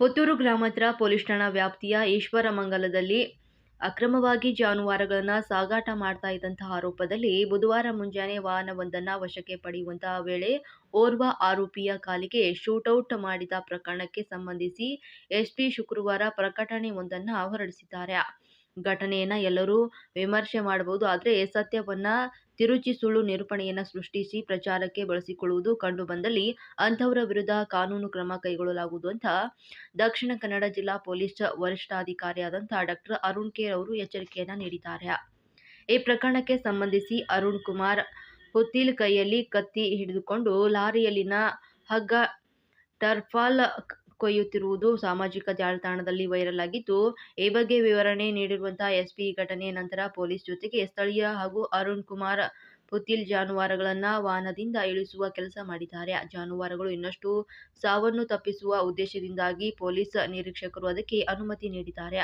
ಪುತ್ತೂರು ಗ್ರಾಮಾಂತರ ಪೊಲೀಸ್ ಠಾಣಾ ವ್ಯಾಪ್ತಿಯ ಈಶ್ವರಮಂಗಲದಲ್ಲಿ ಅಕ್ರಮವಾಗಿ ಜಾನುವಾರುಗಳನ್ನು ಸಾಗಾಟ ಮಾಡ್ತಾ ಇದ್ದಂತಹ ಆರೋಪದಲ್ಲಿ ಬುಧವಾರ ಮುಂಜಾನೆ ವಾಹನವೊಂದನ್ನು ವಶಕ್ಕೆ ಪಡೆಯುವಂತಹ ವೇಳೆ ಓರ್ವ ಆರೋಪಿಯ ಕಾಲಿಗೆ ಶೂಟೌಟ್ ಮಾಡಿದ ಪ್ರಕರಣಕ್ಕೆ ಸಂಬಂಧಿಸಿ ಎಸ್ಪಿ ಶುಕ್ರವಾರ ಪ್ರಕಟಣೆಯೊಂದನ್ನು ಹೊರಡಿಸಿದ್ದಾರೆ. ಘಟನೆಯನ್ನ ಎಲ್ಲರೂ ವಿಮರ್ಶೆ ಮಾಡಬಹುದು ಆದರೆ ಸತ್ಯವನ್ನ ತಿರುಚಿ ಸುಳ್ಳು ನಿರೂಪಣೆಯನ್ನ ಸೃಷ್ಟಿಸಿ ಪ್ರಚಾರಕ್ಕೆ ಬಳಸಿಕೊಳ್ಳುವುದು ಕಂಡು ಬಂದಲ್ಲಿ ಅಂಥವರ ವಿರುದ್ಧ ಕಾನೂನು ಕ್ರಮ ಕೈಗೊಳ್ಳಲಾಗುವುದು ಅಂತ ದಕ್ಷಿಣ ಕನ್ನಡ ಜಿಲ್ಲಾ ಪೊಲೀಸ್ ವರಿಷ್ಠಾಧಿಕಾರಿಯಾದಂಥ ಡಾಕ್ಟರ್ ಅರುಣ್ ಕೇರ್ ಅವರು ಎಚ್ಚರಿಕೆಯನ್ನ ನೀಡಿದ್ದಾರೆ. ಈ ಪ್ರಕರಣಕ್ಕೆ ಸಂಬಂಧಿಸಿ ಅರುಣ್ ಕುಮಾರ್ ಹುತ್ತಿಲ್ ಕೈಯಲ್ಲಿ ಕತ್ತಿ ಹಿಡಿದುಕೊಂಡು ಲಾರಿಯಲ್ಲಿನ ಹಗ್ಗ ಟರ್ಫಾಲ್ ಕೊಯ್ಯುತ್ತಿರುವುದು ಸಾಮಾಜಿಕ ಜಾಲತಾಣದಲ್ಲಿ ವೈರಲ್ ಆಗಿದ್ದು, ಈ ಬಗ್ಗೆ ವಿವರಣೆ ನೀಡಿರುವಂತಹ ಎಸ್ಪಿ ಈ ಘಟನೆಯ ನಂತರ ಪೊಲೀಸ್ ಜೊತೆಗೆ ಸ್ಥಳೀಯ ಹಾಗೂ ಅರುಣ್ ಕುಮಾರ್ ಪುತಿಲ್ ಜಾನುವಾರುಗಳನ್ನ ವಾಹನದಿಂದ ಇಳಿಸುವ ಕೆಲಸ ಮಾಡಿದ್ದಾರೆ. ಜಾನುವಾರುಗಳು ಇನ್ನಷ್ಟು ಸಾವನ್ನು ತಪ್ಪಿಸುವ ಉದ್ದೇಶದಿಂದಾಗಿ ಪೊಲೀಸ್ ನಿರೀಕ್ಷಕರು ಅದಕ್ಕೆ ಅನುಮತಿ ನೀಡಿದ್ದಾರೆ.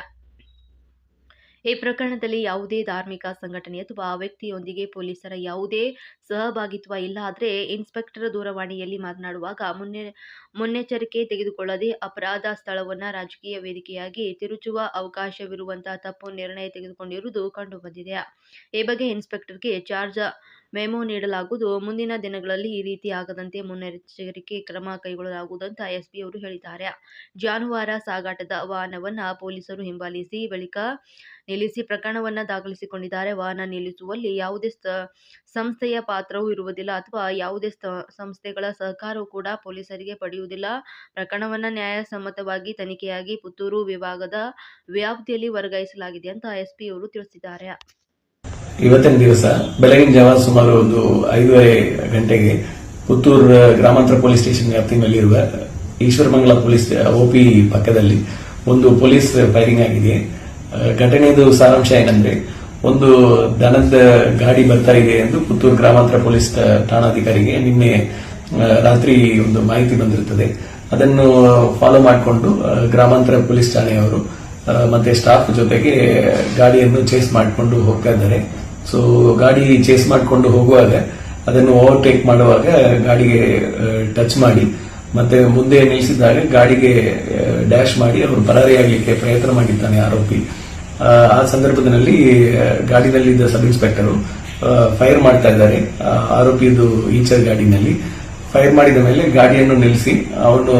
ಈ ಪ್ರಕರಣದಲ್ಲಿ ಯಾವುದೇ ಧಾರ್ಮಿಕ ಸಂಘಟನೆ ಅಥವಾ ಆ ವ್ಯಕ್ತಿಯೊಂದಿಗೆ ಪೊಲೀಸರ ಯಾವುದೇ ಸಹಭಾಗಿತ್ವ ಇಲ್ಲ ಆದರೆ ಇನ್ಸ್ಪೆಕ್ಟರ್ ದೂರವಾಣಿಯಲ್ಲಿ ಮಾತನಾಡುವಾಗ ಮುನ್ನೆ, ಮುನ್ನೆಚ್ಚರಿಕೆ ತೆಗೆದುಕೊಳ್ಳದೆ ಅಪರಾಧ ಸ್ಥಳವನ್ನು ರಾಜಕೀಯ ವೇದಿಕೆಯಾಗಿ ತಿರುಚುವ ಅವಕಾಶವಿರುವಂತಹ ತಪ್ಪು ನಿರ್ಣಯ ತೆಗೆದುಕೊಂಡಿರುವುದು ಕಂಡುಬಂದಿದೆ. ಈ ಬಗ್ಗೆ ಇನ್ಸ್ಪೆಕ್ಟರ್ಗೆ ಚಾರ್ಜ್ ಮೆಮೊ ನೀಡಲಾಗುವುದು. ಮುಂದಿನ ದಿನಗಳಲ್ಲಿ ಈ ರೀತಿ ಆಗದಂತೆ ಮುನ್ನೆಚ್ಚರಿಕೆ ಕ್ರಮ ಕೈಗೊಳ್ಳಲಾಗುವುದು ಅಂತ ಎಸ್ಪಿ ಅವರು ಹೇಳಿದ್ದಾರೆ. ಜಾನುವಾರ ಸಾಗಾಟದ ವಾಹನವನ್ನ ಪೊಲೀಸರು ಹಿಂಬಾಲಿಸಿ, ಬಳಿಕ ನಿಲ್ಲಿಸಿ ಪ್ರಕರಣವನ್ನ ದಾಖಲಿಸಿಕೊಂಡಿದ್ದಾರೆ. ವಾಹನ ನಿಲ್ಲಿಸುವಲ್ಲಿ ಯಾವುದೇ ಸಂಸ್ಥೆಯ ಪಾತ್ರವೂ ಇರುವುದಿಲ್ಲ ಅಥವಾ ಯಾವುದೇ ಸಂಸ್ಥೆಗಳ ಸಹಕಾರವೂ ಕೂಡ ಪೊಲೀಸರಿಗೆ ಪಡೆಯುವುದಿಲ್ಲ. ಪ್ರಕರಣವನ್ನ ನ್ಯಾಯಸಮ್ಮತವಾಗಿ ತನಿಖೆಯಾಗಿ ಪುತ್ತೂರು ವಿಭಾಗದ ವ್ಯಾಪ್ತಿಯಲ್ಲಿ ವರ್ಗಾಯಿಸಲಾಗಿದೆ ಅಂತ ಎಸ್ಪಿ ಅವರು ತಿಳಿಸಿದ್ದಾರೆ. ಇವತ್ತಿನ ದಿವಸ ಬೆಳಗಿನ ಜಾವ ಸುಮಾರು ಒಂದು ಐದೂವರೆ ಗಂಟೆಗೆ ಪುತ್ತೂರು ಗ್ರಾಮಾಂತರ ಪೊಲೀಸ್ ಸ್ಟೇಷನ್ ವ್ಯಾಪ್ತಿನಲ್ಲಿರುವ ಈಶ್ವರಮಂಗಲ ಪೊಲೀಸ್ ಓಪಿ ಪಕ್ಕದಲ್ಲಿ ಒಂದು ಪೊಲೀಸ್ ಫೈರಿಂಗ್ ಆಗಿದೆ. ಘಟನೆದು ಸಾರಾಂಶ ಏನಂದ್ರೆ, ಒಂದು ದನದ ಗಾಡಿ ಬರ್ತಾ ಇದೆ ಎಂದು ಪುತ್ತೂರು ಗ್ರಾಮಾಂತರ ಪೊಲೀಸ್ ಠಾಣಾಧಿಕಾರಿಗೆ ನಿನ್ನೆ ರಾತ್ರಿ ಒಂದು ಮಾಹಿತಿ ಬಂದಿರುತ್ತದೆ. ಅದನ್ನು ಫಾಲೋ ಮಾಡಿಕೊಂಡು ಗ್ರಾಮಾಂತರ ಪೊಲೀಸ್ ಠಾಣೆಯವರು ಮತ್ತೆ ಸ್ಟಾಫ್ ಜೊತೆಗೆ ಗಾಡಿಯನ್ನು ಚೇಸ್ ಮಾಡಿಕೊಂಡು ಹೋಗ್ತಾ ಇದ್ದಾರೆ. ಸೊ ಗಾಡಿ ಚೇಸ್ ಮಾಡಿಕೊಂಡು ಹೋಗುವಾಗ ಅದನ್ನು ಓವರ್ಟೇಕ್ ಮಾಡುವಾಗ ಗಾಡಿಗೆ ಟಚ್ ಮಾಡಿ ಮತ್ತೆ ಮುಂದೆ ನಿಲ್ಲಿಸಿದಾಗ ಗಾಡಿಗೆ ಡ್ಯಾಶ್ ಮಾಡಿ ಅವರು ಪರಾರಿಯಾಗಲಿಕ್ಕೆ ಪ್ರಯತ್ನ ಮಾಡಿದ್ದಾನೆ ಆರೋಪಿ. ಆ, ಸಂದರ್ಭದಲ್ಲಿ ಗಾಡಿನಲ್ಲಿದ್ದ ಸಬ್ ಇನ್ಸ್ಪೆಕ್ಟರ್ ಫೈರ್ ಮಾಡ್ತಾ ಇದ್ದಾರೆ ಆರೋಪಿಯದು ಈಚರ್ ಗಾಡಿನಲ್ಲಿ. ಫೈರ್ ಮಾಡಿದ ಮೇಲೆ ಗಾಡಿಯನ್ನು ನಿಲ್ಲಿಸಿ ಅವನು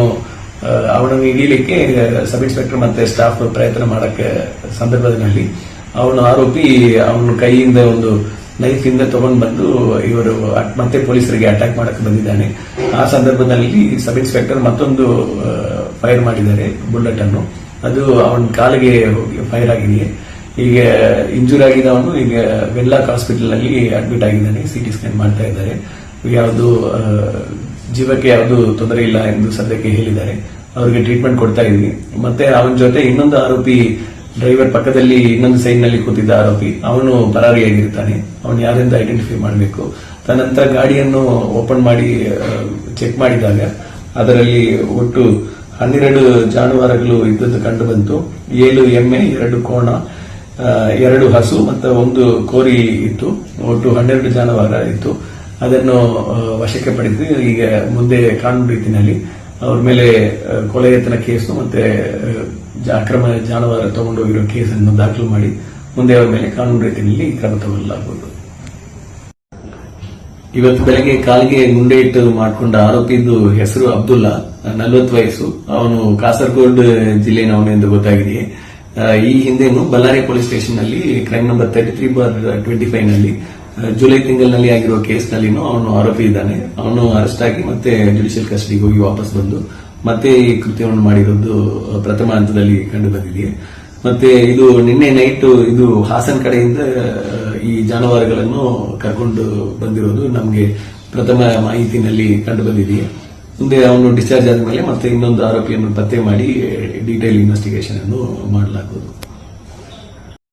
ಅವನನ್ನು ಹಿಡಿಯಲಿಕ್ಕೆ ಸಬ್ ಇನ್ಸ್ಪೆಕ್ಟರ್ ಮತ್ತೆ ಸ್ಟಾಫ್ ಪ್ರಯತ್ನ ಮಾಡಕ್ಕೆ ಸಂದರ್ಭದಲ್ಲಿ ಅವನು ಆರೋಪಿ, ಅವನ ಕೈಯಿಂದ ಒಂದು ನೈಫ್ ಇಂದ ತಗೊಂಡು ಬಂದು ಇವರು ಮತ್ತೆ ಪೊಲೀಸರಿಗೆ ಅಟ್ಯಾಕ್ ಮಾಡಕ್ಕೆ ಬಂದಿದ್ದಾನೆ. ಆ ಸಂದರ್ಭದಲ್ಲಿ ಸಬ್ ಇನ್ಸ್ಪೆಕ್ಟರ್ ಮತ್ತೊಂದು ಫೈರ್ ಮಾಡಿದ್ದಾರೆ ಬುಲೆಟ್ ಅನ್ನು. ಅದು ಅವನ ಕಾಲಿಗೆ ಫೈರ್ ಆಗಿದೆ ಈಗ ಇಂಜೂರ್ ಆಗಿದ್ದವನು ಈಗ ವೆಲ್ಲಾಕ್ ಹಾಸ್ಪಿಟಲ್ನಲ್ಲಿ ಅಡ್ಮಿಟ್ ಆಗಿದ್ದಾನೆ ಸಿಟಿ ಸ್ಕ್ಯಾನ್ ಮಾಡ್ತಾ ಇದ್ದಾರೆ. ಯಾವುದು ಜೀವಕ್ಕೆ ಯಾವುದು ತೊಂದರೆ ಇಲ್ಲ ಎಂದು ಸದ್ಯಕ್ಕೆ ಹೇಳಿದ್ದಾರೆ. ಅವರಿಗೆ ಟ್ರೀಟ್ಮೆಂಟ್ ಕೊಡ್ತಾ ಇದ್ವಿ ಮತ್ತೆ ಅವನ ಜೊತೆ ಇನ್ನೊಂದು ಆರೋಪಿ ಡ್ರೈವರ್ ಪಕ್ಕದಲ್ಲಿ ಇನ್ನೊಂದು ಸೈಡ್ನಲ್ಲಿ ಕೂತಿದ್ದ ಆರೋಪಿ, ಅವನು ಪರಾರಿಯಾಗಿರ್ತಾನೆ ಅವನು ಯಾರಿಂದ ಐಡೆಂಟಿಫೈ ಮಾಡಬೇಕು? ತದನಂತರ ಗಾಡಿಯನ್ನು ಓಪನ್ ಮಾಡಿ ಚೆಕ್ ಮಾಡಿದಾಗ ಅದರಲ್ಲಿ ಒಟ್ಟು ಹನ್ನೆರಡು ಜಾನುವಾರುಗಳು ಇದ್ದದ್ದು ಕಂಡು ಬಂತು ಏಳು ಎಮ್ಮೆ, ಎರಡು ಕೋಣ ಎರಡು ಹಸು ಮತ್ತು ಒಂದು ಕೋರಿ ಇತ್ತು. ಒಟ್ಟು ಹನ್ನೆರಡು ಜಾನುವಾರ ಇತ್ತು. ಅದನ್ನು ವಶಕ್ಕೆ ಪಡೆದು ಈಗ ಮುಂದೆ ಕಾನೂನು ರೀತಿಯಲ್ಲಿ ಅವ್ರ ಮೇಲೆ ಕೊಲೆ ಯತ್ನ ಕೇಸು ಮತ್ತೆ ಅಕ್ರಮ ಜಾನುವಾರು ತಗೊಂಡೋಗಿರೋ ಕೇಸನ್ನು ದಾಖಲು ಮಾಡಿ ಮುಂದೆ ಅವರ ಮೇಲೆ ಕಾನೂನು ರೀತಿಯಲ್ಲಿ ಕ್ರಮ ತಗೊಳ್ಳಲಾಗುವುದು. ಇವತ್ತು ಬೆಳಗ್ಗೆ ಕಾಲಿಗೆ ಗುಂಡೆ ಇಟ್ಟು ಮಾಡಿಕೊಂಡ ಆರೋಪಿದು ಹೆಸರು ಅಬ್ದುಲ್ಲಾ, ನಲವತ್ತು ವಯಸ್ಸು. ಅವನು ಕಾಸರಗೋಡ್ ಜಿಲ್ಲೆನವನು ಎಂದು ಗೊತ್ತಾಗಿದೆ. ಈ ಹಿಂದೆನು Ballari police ಸ್ಟೇಷನ್ನಲ್ಲಿ crime number thirty three bar twenty ಫೈವ್ನಲ್ಲಿ July ತಿಂಗಳಲ್ಲಿ ಆಗಿರುವ ಕೇಸ್ನಲ್ಲಿನೂ ಅವನು ಆರೋಪಿ ಇದ್ದಾನೆ. ಅವನು ಅರೆಸ್ಟ್ ಆಗಿ ಮತ್ತೆ ಜುಡಿಷಿಯಲ್ ಕಸ್ಟಡಿಗೆ ಹೋಗಿ ವಾಪಸ್ ಬಂದು, ಮತ್ತೆ ಈ ಕೃತ್ಯವನ್ನು ಮಾಡಿರೋದು ಪ್ರಥಮ ಹಂತದಲ್ಲಿ ಕಂಡು ಬಂದಿದೆ ಮತ್ತೆ ಇದು ನಿನ್ನೆ ನೈಟ್ ಇದು ಹಾಸನ್ ಕಡೆಯಿಂದ ಈ ಜಾನುವಾರುಗಳನ್ನು ಕರ್ಕೊಂಡು ಬಂದಿರೋದು ನಮಗೆ ಪ್ರಥಮ ಮಾಹಿತಿನಲ್ಲಿ ಕಂಡು ಬಂದಿದೆ ಮುಂದೆ ಅವನು ಡಿಸ್ಚಾರ್ಜ್ ಆದ ಮೇಲೆ ಮತ್ತೆ ಇನ್ನೊಂದು ಆರೋಪಿಯನ್ನು ಪತ್ತೆ ಮಾಡಿ ಡೀಟೇಲ್ ಇನ್ವೆಸ್ಟಿಗೇಷನ್ ಅನ್ನು ಮಾಡಲಾಗುವುದು.